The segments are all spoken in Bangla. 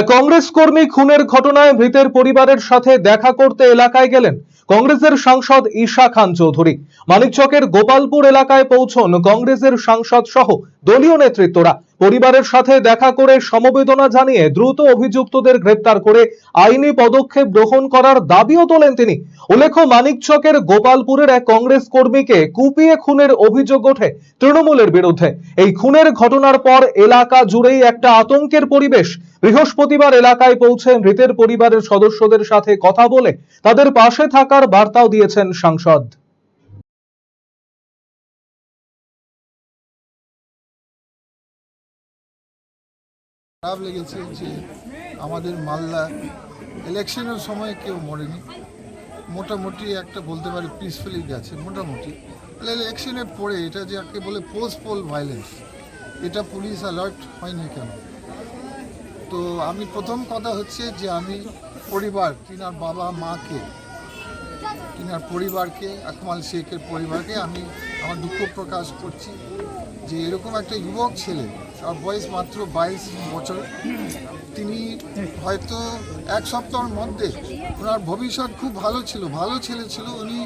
কংগ্রেস কর্মী খুনের ঘটনায় মৃতের পরিবারের সাথে দেখা করতে এলাকায় গেলেন কংগ্রেসের সাংসদ ঈশা খান চৌধুরী। মানিকচকের গোপালপুর এলাকায় পৌঁছন কংগ্রেসের সাংসদ সহ দলীয় নেতৃত্বরা। পরিবারের সাথে দেখা করে সমবেদনা জানিয়ে দ্রুত অভিযুক্তদের গ্রেপ্তার করে আইনি পদক্ষেপ গ্রহণ করার দাবিও তোলেন তিনি। উল্লেখ্য মানিকচকের গোপালপুরের এক কংগ্রেস কর্মীকে কুপিয়ে খুনের অভিযোগ ওঠে তৃণমূলের বিরুদ্ধে। এই খুনের ঘটনার পর এলাকা জুড়েই একটা আতঙ্কের পরিবেশ। বৃহস্পতিবার এলাকায় পৌঁছে মৃতের পরিবারের সদস্যদের সাথে কথা বলে তাদের পাশে থাকার বার্তাও দিয়েছেন সাংসদ। খারাপ লেগেছে যে আমাদের মালদা ইলেকশনের সময় কেউ মরেনি। মোটামুটি একটা বলতে পারি পিসফুলি গেছে, মোটামুটি। ইলেকশনের পরে এটা যে যাকে বলে পোস্ট পোল ভাইলেন্স এটা পুলিশ অ্যালার্ট হয়নি কেন? তো আমি প্রথম কথা হচ্ছে যে আমি পরিবার, তিনার বাবা মাকে, তিনার পরিবারকে, আকমাল শেখের পরিবারকে আমি আমার দুঃখ প্রকাশ করছি। যে এরকম একটা যুবক ছেলে, তার বয়স মাত্র বাইশ বছর, তিনি হয়তো এক সপ্তাহের মধ্যে ওনার ভবিষ্যৎ খুব ভালো ছিল, ভালো ছেলে ছিল, উনি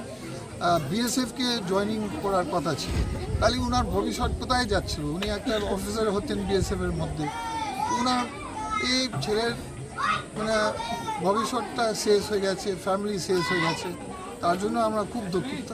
বিএসএফকে জয়েনিং করার কথা ছিল। তাহলে ওনার ভবিষ্যৎ কোথায় যাচ্ছিল? উনি একটা অফিসার হতেন বিএসএফের মধ্যে। ওনার এই ছেলের মানে ভবিষ্যৎটা শেষ হয়ে গেছে ফ্যামিলি শেষ হয়ে গেছে, তার জন্য আমরা খুব দুঃখিত।